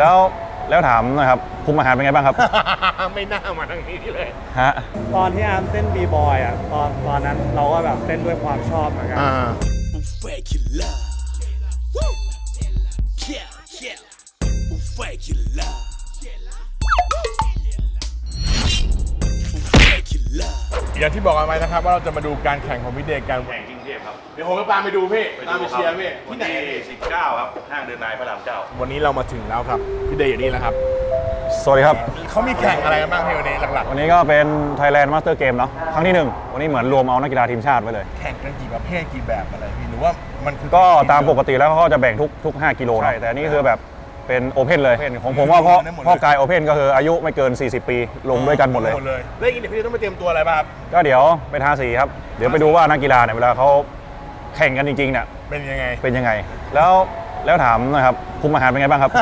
แล้วแล้วถามหนะครับคุมอาหารเป็นไงบ้างครับ ไม่น่ามาทางนี้เลย ฮะ ตอนที่อาร์มเต้นบีบอยอะตอนตอนนั้นเราก็แบบเต้นด้วยความชอบเหมือนกัน อ่า regular. Woo! Yeah, yeah. Regular. Regular. อย่างที่บอกกันไว้นะครับว่าเราจะมาดูการแข่งของพี่เดย์กันแข่งกรุงเทพ ครับเดี๋ยวผมจะตามไปดูพี่ตามไปเชียร์พี่ที่ไหนอะพี่19 ครับ ห้างเดินนายพระรามเก้าวันนี้เรามาถึงแล้วครับพี่เดย์อยู่นี่แล้วครับ สวัสดีครับ เขามีแข่งอะไรกันบ้างพี่วันนี้หลักวันนี้ก็เป็น Thailand Master Game เนาะครั้งที่หนึ่งวันนี้เหมือนรวมเอานักกีฬาทีมชาติไว้เลย ๆแข่งกันกี่ประเภทกี่แบบอะไรพี่หรือว่ามันคือก็ตามปกติแล้วเขาก็จะแบ่งทุกทุก5กิโลนะแต่อันนี้คือแบบเป็นโอเพนเลย ของผมว่าพ่อพ่อกายโอเพนก็คืออายุไม่เกิน 40 ปีลงด้วยกันหมดเลย หมดเลยแล้วอย่างนี้เดี๋ยวพี่ต้องไปเตรียมตัวอะไรบ้างครับก็เดี๋ยวไปทาสีครับ เดี๋ยวไปดูว่านักกีฬาเนี่ยเวลาเขา แข่งกันจริงๆเนี่ยเป็นยังไง เป็นยังไง แล้วแล้วถามหนะครับคุมอาหารเป็นไงบ้างครับ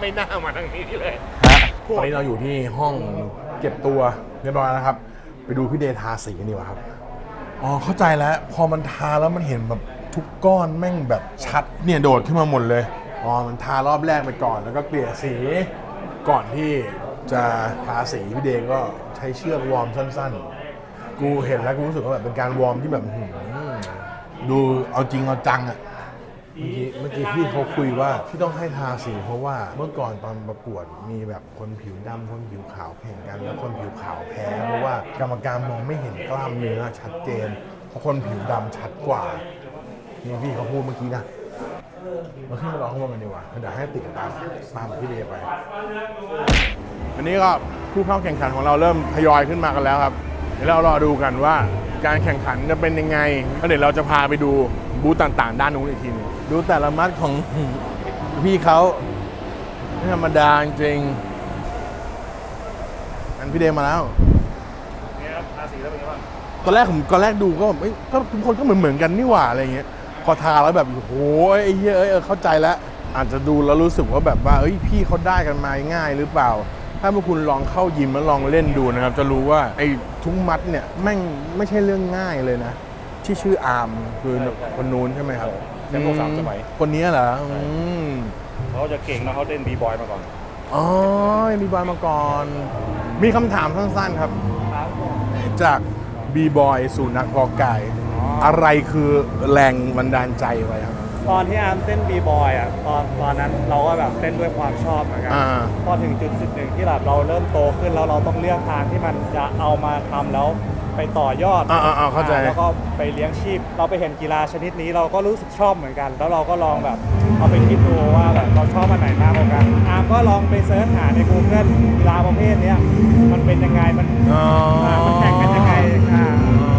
ไม่น่ามาทางนี้เลยฮะตอนนี้เราอยู่ที่ห้องเก็บตัวเรียบร้อยแล้วนะครับ ไปดูพี่เดย์ทาสีกันดีกว่าครับ อ๋อเข้าใจแล้ว พอมันทาแล้วมันเห็นแบบทุกก้อนแม่งแบบชัดเนี่ยโดดขึ้นมาหมดเลย อ๋อมันทารอบแรกไปก่อนแล้วก็เกลี่ยสี ก่อนที่จะทาสีพี่เดย์ก็ใช้เชือกวอร์มสั้น ๆ กูเห็นแล้วกูรู้สึกว่าแบบเป็นการวอร์มที่แบบหืม ดูเอาจริงเอาจังอะเมื่อกี้เมื่อกี้พี่เขาคุยว่าที่ต้องให้ทาสีเพราะว่าเมื่อก่อนตอนประกวดมีแบบคนผิวดำคนผิวขาวแข่งกัน แล้วคนผิวขาวแพ้เพราะว่ากรรมการมองไม่เห็นกล้ามเนื้อชัดเจนเพราะคนผิวดำชัดกว่านี่พี่เขาพูดเมื่อกี้นะมาขึ้นมาลองข้างบนกันดีกว่าเดี๋ยวให้ติดตามตามพี่เดย์ไปอันนี้ก็ผู้เข้าแข่งขันของเราเริ่มทยอยขึ้นมากันแล้วครับ เดี๋ยวเรารอดูกันว่า การแข่งขันจะเป็นยังไงแล้วเดี๋ยวเราจะพาไปดูบูธต่างๆ ด้านนู้นอีกทีหนึงดูแต่ละมัดของ พี่เขาไม่ธรรมดาจริงๆอันพี่เดย์มาแล้ว เนี่ยครับทาสีแล้วเป็นไงบ้าง ตอนแรกผมตอนแรกดูก็แบบเอ้ยก็ทุกคนก็เหมือนเหมือนๆกันนี่หว่าอะไรเงี้ย พอทาแล้วแบบโอ้โหไอ้เหี้ยเอ้ยเออเข้าใจแล้ว อาจจะดูแล้วรู้สึกว่าแบบว่าเอ้ยพี่เขาได้กันมาง่ายหรือเปล่า ถ้าพวกคุณลองเข้ายิมแล้วลองเล่นดูนะครับ จะรู้ว่าไอ้ทุกมัดเนี่ยแม่งไม่ใช่เรื่องง่ายเลยนะ ที่ชื่ออาร์มคือคนนู้นใช่ไหมครับแชมป์โลกสามสมัย คนนี้เหรออืมเขาจะเก่งนะเขาเต้นบีบอยมาก่อน อ๋อมีบอยมาก่อน มีคำถามสั้นๆครับ จากบีบอยสู่นักกอไก่อะไรคือแรงบันดาลใจไว้ครับ ตอนที่อาร์มเต้นบีบอยอะตอนตอนนั้นเราก็แบบเต้นด้วยความชอบเหมือนกันอ่า พอถึงจุดจุดหนึ่งที่แบบเราเริ่มโตขึ้นแล้วเราต้องเลือกทางที่มันจะเอามาทำแล้วไปต่อยอดอ่าอ่าอ่าเข้าใจ แล้วก็ไปเลี้ยงชีพ เราไปเห็นกีฬาชนิดนี้เราก็รู้สึกชอบเหมือนกัน แล้วเราก็ลองแบบเอาไปคิดดูว่าแบบเราชอบอันไหนมากกว่ากันอาร์มก็ลองไปเสิร์ชหาใน Google กีฬาประเภทเนี้ยมันเป็นยังไงมันอ๋ออ่ามันแข่งกันยังไงอ่า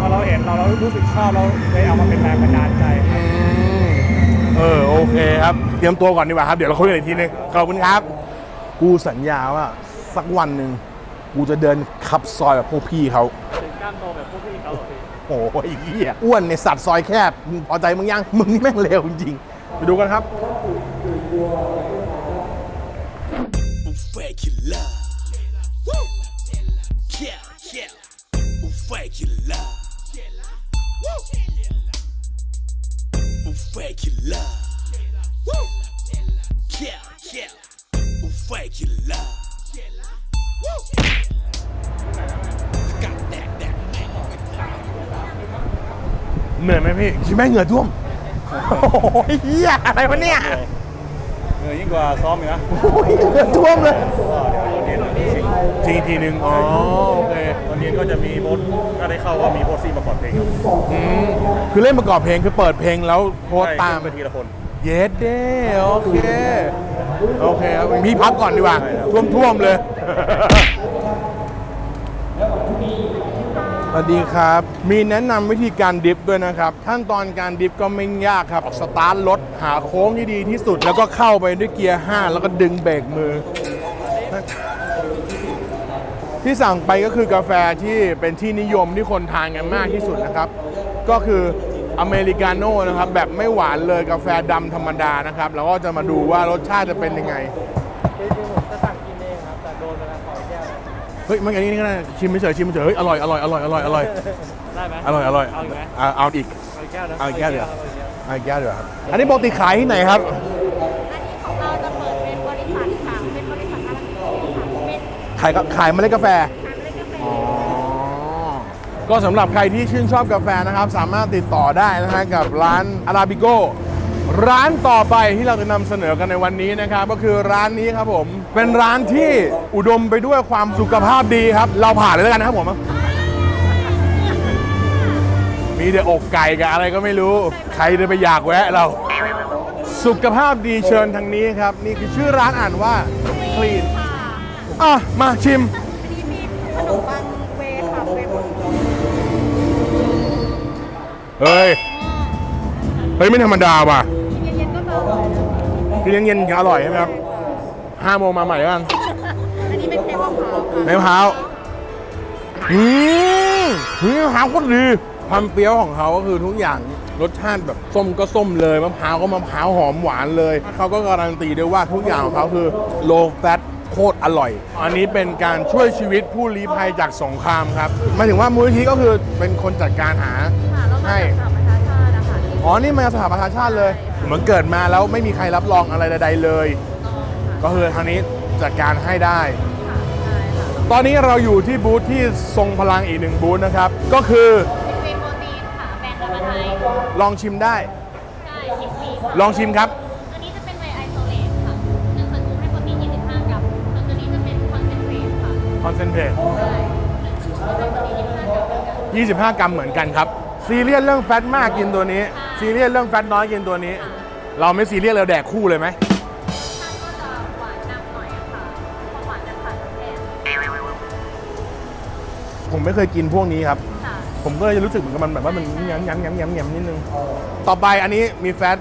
พอเราเห็นเราเรารู้สึกชอบเราเลยเอามาเป็นแรงบันดาลใจครับเออโอเคครับ เตรียมตัวก่อนดีกว่าครับ เดี๋ยวเราคุยกันอีกทีนึงขอบคุณครับ กูสัญญาว่าสักวันหนึ่งกูจะเดินขับซอยแบบพวกพี่เขาถึงกล้ามโตแบบพวกพี่เขาโอ้ยเหี้ยอ้วนในสัตว์ซอยแคบมึงพอใจมึงยังมึงนี่แม่งเลวจริงๆไปดูกันครับ Regular. Woo! Yeah, yeah. Regular. Woo! Regular. Woo! Yeah, yeah. Regular. Woo! Got that, that man. เหนื่อยไหมพี่คิดแม่งเหงื่อท่วม โอ้ยเหี้ยอะไรวะเนี่ยเหนื่อยยิ่งกว่าซ้อมอีกนะโอ้ยเหงื่อท่วมเลยเดี๋ยวตอนเย็น ชิงจริงทีหนึ่งอ๋อโอเคตอนเย็นก็จะมีโบสถ้าได้เข้าก็มีโบสซี่มาก่อนเพลงครับอืมคือเล่นประกอบเพลงคือเปิดเพลงแล้วโพสต์ตามไปทีละคน เยสเด้โอเค โอเคครับพี่พักก่อนดีกว่า ท่วมท่วมๆเลย สวัสดีครับ มีแนะนำวิธีการดิฟด้วยนะครับ ขั้นตอนการดิฟก็ไม่ยากครับสตาร์ทรถหาโค้งที่ดีที่สุด แล้วก็เข้าไปด้วยเกียร์ 5 แล้วก็ดึงเบรกมือ ที่สั่งไปก็คือกาแฟที่เป็นที่นิยมที่คนทานกันมากที่สุดนะครับ ก็คืออเมริกาโน่นะครับ แบบไม่หวานเลยกาแฟดำธรรมดานะครับ แล้วก็จะมาดูว่ารสชาติจะเป็นยังไงจริงๆผมจะสั่งกินเองครับแต่โดนไปแล้วขอแก้วเฮ้ยมันอันนี้นี่ก็ได้ชิมไม่เฉยชิมไม่เฉยเฮ้ยอร่อยอร่อยอร่อยอร่อยอร่อยได้ไหมอร่อยอร่อยเอาอีกไหมเอาเอาอีกเอาอีกแก้วนะเอาอีกแก้วเดี๋ยวอาอีกแก้วเอาอีกแก้วเดียวาครับอันนี้ปกติขายที่ไหนครับ ขายก็ขายเมล็ดกาแฟอ๋อก็สำหรับใครที่ชื่นชอบกาแฟนะครับ สามารถติดต่อได้นะฮะกับร้านอาราบิโกร้านต่อไปที่เราจะนำเสนอกันในวันนี้นะครับ ก็คือร้านนี้ครับผม เป็นร้านที่อุดมไปด้วยความสุขภาพดีครับ เราผ่านเลยแล้วกันนะครับผม มีแต่อกไก่กับอะไรก็ไม่รู้ ใครจะไปอยากแวะเรา สุขภาพดีเชิญทางนี้ครับ นี่คือชื่อร้านอ่านว่า clean อะ มาชิมขนมปังเวย์ค่ะเวย์บนเฮ้ย เฮ้ย ไม่ธรรมดาว่ะเย็นๆก็จะอร่อยนะคือเย็นๆอร่อยใช่ไหมครับห้าโมงมาใหม่แล้วกันอันนี้เป็นเค้กมะพร้าวค่ะในมะพร้าวอืมนี่มะพร้าวโคตรดีความเปรี้ยวของเขาก็คือทุกอย่างรสชาติแบบส้มก็ส้มเลยมะพร้าวก็มะพร้าวหอมหวานเลยเขาก็การันตีด้วยว่าทุกอย่างของเขาคือ low fat โคตรอร่อย อันนี้เป็นการช่วยชีวิตผู้ลี้ภัยจากสงครามครับหมายถึงว่ามูลนิธิก็คือเป็นคนจัดการหา ค่ะเรามาให้จากสหประชาชาตินะคะที่อ๋อ นี่มาสถาประชาชาติเลย เหมือนเกิดมาแล้วไม่มีใครรับรองอะไรใดๆเลยต้องค่ะก็คือทางนี้จัดการให้ได้ ค่ะใช่ค่ะตอนนี้เราอยู่ที่บูธที่ทรงพลังอีกหนึ่งบูธนะครับ ก็คือเป็นเวย์โปรตีนค่ะแบรนด์กาไทยลองชิมได้ ใช่ชิมฟรีค่ะลองชิมครับ ค่ะคอนเซนเทรตใช่หนึ่งสกู๊ปให้โปรตีน25กรัมเหมือนกัน25 กรัมเหมือนกันครับ ซีเรียสเรื่องแฟตมากกินตัวนี้ ซีเรียสเรื่องแฟตน้อยกินตัวนี้ เราไม่ซีเรียสเราแดกคู่เลยไหมท่านก็จะหวานนำหน่อยอะค่ะความหวานจะผ่านน้ำแดงผมไม่เคยกินพวกนี้ครับค่ะผมก็เลยรู้สึกเหมือนกับมันแบบว่ามันย้ำย้ำย้ำย้ำย้ำนิดนึง ต่อไปอันนี้มีแฟต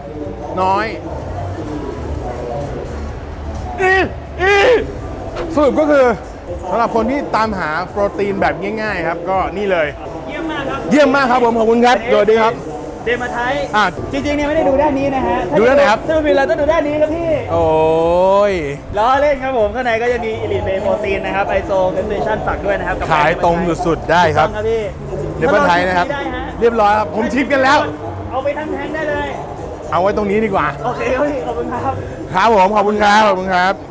น้อยอีอีสรุปก็คือ สำหรับคนที่ตามหาโปรตีนแบบง่าย ๆ ครับ ก็นี่เลย เยี่ยมมากครับเยี่ยมมากครับผมขอบคุณครับสวัสดีครับเดมาไทยอะ จริงๆเนี่ยไม่ได้ดูด้านนี้นะฮะดูด้านไหนครับ ถ้าดูวินเราต้องดูด้านนี้ครับพี่โอ้ย ล้อเล่นครับผม ข้างในก็จะมีอิลิทเบย์โปรตีนนะครับไอโซเนสชั่นฝากด้วยนะครับกับขายตรงสุดๆได้ครับ ถูกต้องครับพี่เดบไทยนะครับได้ฮะเรียบร้อยครับ ผมชิมกันแล้ว เอาไปทั้งแท้งได้เลย เอาไว้ตรงนี้ดีกว่า โอเคครับพี่ขอบคุณครับ ครับผมขอบคุณครับขอบคุณครับข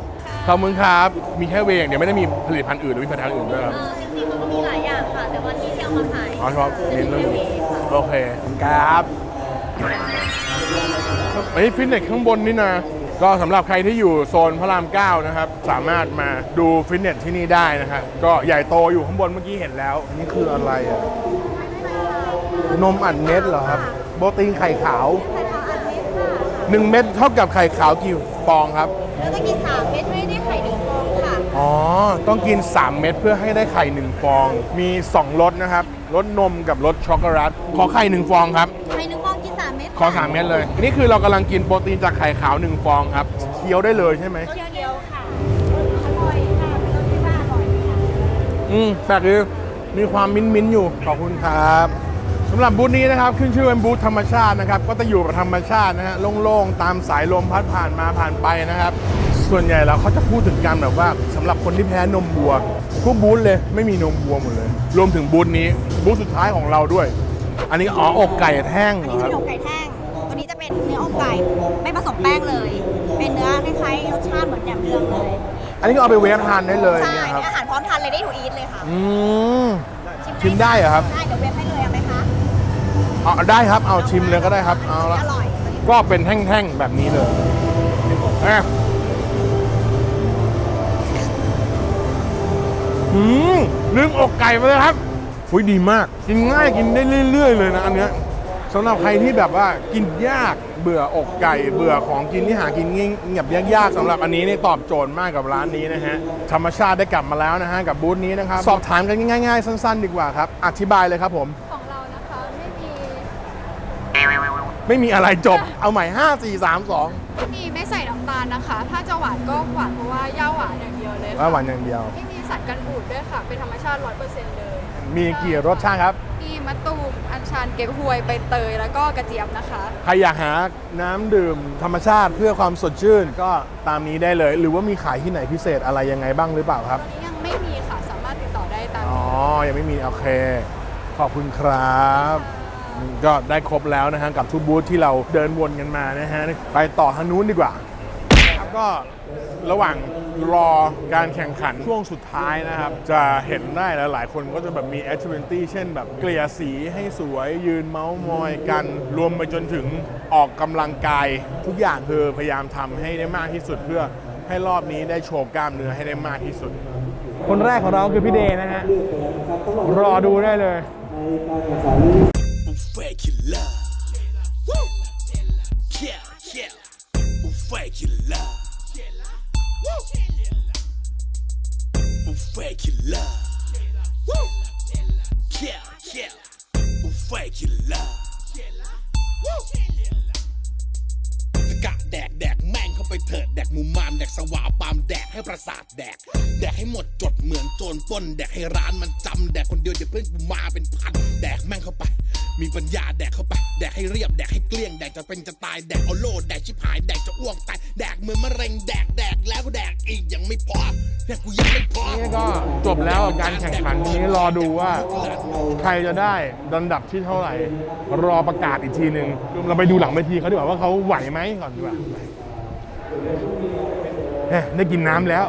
อบคุณครับ มีแค่เวย์อย่างเดียวไม่ได้มีผลิตภัณฑ์อื่นหรือมีผลิตภัณฑ์อื่นด้วยครับเออจริงๆมันก็มีหลายอย่างค่ะ แต่ว่าที่ที่เอามาขายอ๋อชอบเน้นเรื่องนี้ค่ะโอเคครับอันนี้ฟิตเนสข้างบนนี่นะ ก็สำหรับใครที่อยู่โซนพระราม 9 นะครับ สามารถมาดูฟิตเนสที่นี่ได้นะครับก็ใหญ่โตอยู่ข้างบนเมื่อกี้เห็นแล้ว นี่คืออะไรอะ นมอัดเม็ดเหรอครับ โปรตีนไข่ขาวไข่ขาวอันเม็ดค่ะ 1 เม็ดเท่ากับไข่ขาวกี่ฟ องครับ แล้วก็กินสามเม็ดไม่ได้ไข่หนึ่งฟองค่ะ อ๋อ ต้องกิน 3 เม็ดเพื่อให้ได้ไข่ 1 ฟอง มี 2รสนะครับ รสนมกับรสช็อกโกแลต ขอไข่ 1 ฟองครับ ไข่หนึ่งฟองกินสามเม็ดขอ 3 เม็ดเลย นี่คือเรากำลังกินโปรตีนจากไข่ขาว 1 ฟองครับ เคี้ยวได้เลยใช่ไหม เดียวเดียวๆค่ะอร่อยค่ะเป็นรสที่ว่าอร่อยค่ะ อืมแปลกดีมีความมิ้นมิ้นๆอยู่ ขอบคุณครับ สำหรับบูธนี้นะครับขึ้นชื่อเป็นบูธธรรมชาตินะครับก็จะอยู่กับธรรมชาตินะฮะโล่งๆตามสายลมพัดผ่านมาผ่านไปนะครับ ส่วนใหญ่แล้วเขาจะพูดถึงการแบบว่าสำหรับคนที่แพ้นมวัวทุกบูธเลยไม่มีนมวัวหมดเลย รวมถึงบูธนี้บูธสุดท้ายของเราด้วย อันนี้อ๋ออกไก่แท่งเหรนี่อคเป็รับนอกไก่แท่ง ตัวนี้จะเป็นเนื้ออกไก่ไม่ผสมแป้งเลย เป็นเนื้อคล้ายๆรสชาติเหมือนแหนมเนืองเลย อันนี้ก็เอาไปเวฟทานได้เลยใช่เนี่ยครับเป็นอาหารพร้อมทานเลยได้ถูอีทเลยค่ะ อืม ชิมได้เหรอครับ ได้ เดี๋ยวเวฟให้เลยเอาไหมคะ เอาได้ครับเอาชิมเลยก็ได้ครับเอาละอร่อยก็เป็นแท่งๆแบบนี้เลยอะหืมลืมอกไก่ไปเลยครับหุยดีมาก กินง่ายกินได้เรื่อย ๆ เลยนะอันเนี้ยสำหรับใครที่แบบว่ากินยากเบื่ออกไก่เบื่อของกินที่หากินง่ายเงียบยากๆสำหรับอันนี้นี่ตอบโจทย์มากกับร้านนี้นะฮะธรรมชาติได้กลับมาแล้วนะฮะกับบูธนี้นะครับสอบถามกันง่ายๆ สั้น ๆ ดีกว่าครับ อธิบายเลยครับผม ไม่มีอะไรจบ เอาใหม่ 5 4 3 2มีไม่ใส่น้ำตาลนะคะ ถ้าจะหวานก็หวานเพราะว่าย่าหวานอย่างเดียวเลยว่าค่ะหวานอย่างเดียว ไม่มีสารกันบูดด้วยค่ะ เป็นธรรมชาติ 100%เลย มีกี่รสชาติครับ มีมะตูม อัญชัน เก๊กฮวย ใบเตย แล้วก็กระเจี๊ยบนะคะ ใครอยากหาน้ำดื่มธรรมชาติเพื่อความสดชื่นก็ตามนี้ได้เลย หรือว่ามีขายที่ไหนพิเศษอะไรยังไงบ้างหรือเปล่าครับ ตอนนี้ยังไม่มีค่ะ สามารถติดต่อได้ตามอ๋อ นี้ยังไม่มี โอเค ขอบคุณครับ ก็ได้ครบแล้วนะฮะกับทุกบูธที่เราเดินวนกันมานะฮะไปต่อทางนู้นดีกว่าครับก็ระหว่างรอการแข่งขันช่วงสุดท้ายนะครับ จะเห็นได้แล้วหลายคนก็จะแบบมีแอคทิวิตี้เช่นแบบเกลี่ยสีให้สวยยืนเมาส์มอยกัน รวมไปจนถึงออกกำลังกาย ทุกอย่างคือพยายามทำให้ได้มากที่สุดเพื่อให้รอบนี้ได้โชว์กล้ามเนื้อให้ได้มากที่สุด คนแรกของเราคือพี่เดนะฮะรอดูได้เลย Buffet killer. Woo! Yeah, yeah. Buffet killer. Woo! Buffet killer. Woo! Yeah, yeah. Buffet killer. Woo! กะแดกแดกแม่งเข้าไปเถิดแดกมุมมามแดกสวาปามแดกให้ประสาทแดก แดกให้หมดจดเหมือนโจรปล้น แดกให้ร้านมันจำแดกคนเดียวเดี๋ยวเพื่อนกูมาเป็นพันแดกแม่งเข้าไป มีปัญญาแดกเข้าไป แดกให้เรียบ แดกให้เกลี้ยง แดกจะเป็นจะตาย แดกเอาโลดแดกชิบหาย แดกจะอ้วกตาย แดกเหมือนมะเร็ง แดก แดกแล้วแดกอีกยังไม่พอแดกกูยังไม่พอ นี่ก็จบแล้วกับการแข่งขันนี้รอดูว่า ใครจะได้ลำดับที่เท่าไหร่ รอประกาศอีกทีหนึ่งเราไปดูหลังเวทีเขาดีกว่าว่าเขาไหวไหมก่อนดีกว่าเนี่ยได้กินน้ำแล้ว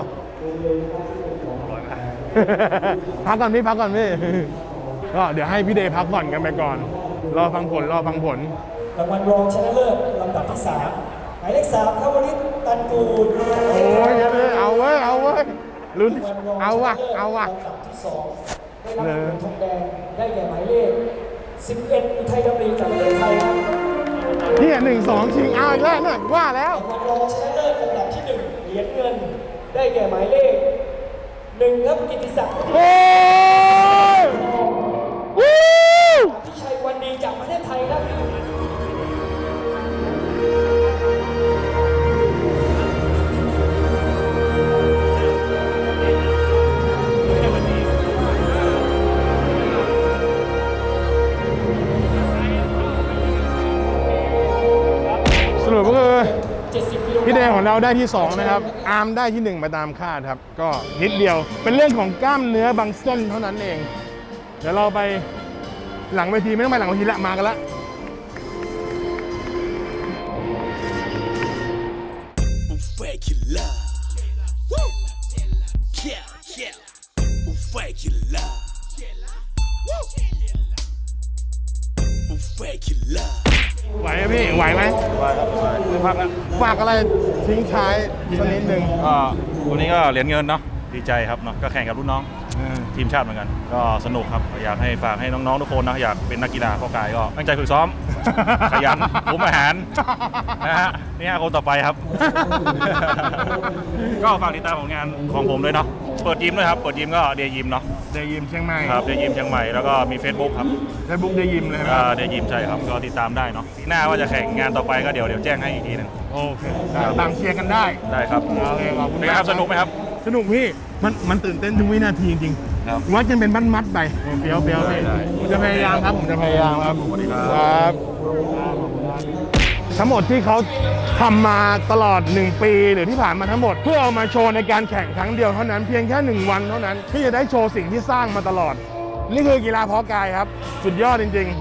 พักก่อนพี่พักก่อนพี่ก็เดี๋ยวให้พี่เดย์พักผ่อนกันไปก่อน รอฟังผลรอฟังผล รางวัลรองชนะเลิศลำดับที่3หมายเลข3ครับวริศตันกูลโอ้ยเอาเว้ยเอาเว้ยลุ้นรางวัลรองเอาวะชนะลิศเอาวะลำดับที่2ได้รับเหรียญทองแดงได้แก่หมายเลข11อุทัยดำริจากประเทศไทยครับเนี่ยหนึ่งสองชิงเอาอีกแล้วเนี่ยว่าแล้วรางวัลรองชนะเลิศลำดับที่1เหรียญเงิน ได้แก่หมายเลข1ครับกิติศักดิ์ โอ้ 70กิโลกรัมพี่เดย์ของเราได้ที่ 2 นะครับ อาร์มได้ที่ 1 มาตามคาดครับ ก็นิดเดียว เป็นเรื่องของกล้ามเนื้อบางเส้นเท่านั้นเอง เดี๋ยวเราไปหลังเวทีไม่ต้องไปหลังเวทีละมากันละ ไหวไหมพี่ไหวไหมไปครับไปพักนะฝากอะไรทิ้งท้ายสักนิดหนึ่งก็วันนี้ก็เหรียญเงินเนาะดีใจครับเนาะก็แข่งกับรุ่นน้องทีมชาติเหมือนกัน ก็สนุกครับอยากให้ฝากให้น้องๆทุกคนนะอยากเป็นนักกีฬาพ่อกายก็ตั้งใจฝึกซ้อมขยันคุมอาหารนะฮะนี่ฮะคนต่อไปครับ ก็ฝากติดตามผลงานของผมด้วยเนาะเปิดยิมด้วยครับ เปิดยิมก็เดียยิมเนาะ เดย์ยิมเชียงใหม่ครับเดียยิมเชียงใหม่แล้วก็มี Facebook ครับเฟซบุ๊กเดย์ยิมเลยนะอ่าเดียยิมใช่ครับก็ติดตามได้เนาะหน้าว่าจะแข่งงานต่อไปก็เดี๋ยวเดี๋ยวแจ้งให้อีกทีหนึงโอเคตามเชียร์กันได้ได้ครับโอเคขอบคุณเป็นไงครับสนุกไหมครับ สนุกพี่มันมันตื่นเต้นทุกวินาทีจริงครับ ๆวัดกันเป็นมัดๆไปเฟี้ยวเฟี้ยวพี่ได้ผมจะพยายามครับผมจะพยายามครับสวัสดีครับ ครับ ทั้งหมดที่เขาทำมาตลอด 1 ปีหรือที่ผ่านมาทั้งหมด เพื่อเอามาโชว์ในการแข่งครั้งเดียวเท่านั้นเพียงแค่ 1 วันเท่านั้น ที่จะได้โชว์สิ่งที่สร้างมาตลอด นี่คือกีฬาเพาะกายครับ สุดยอดจริง ๆ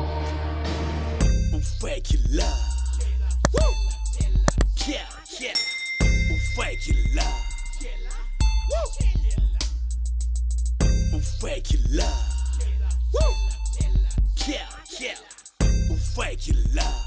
Yeah, yeah, we'll love.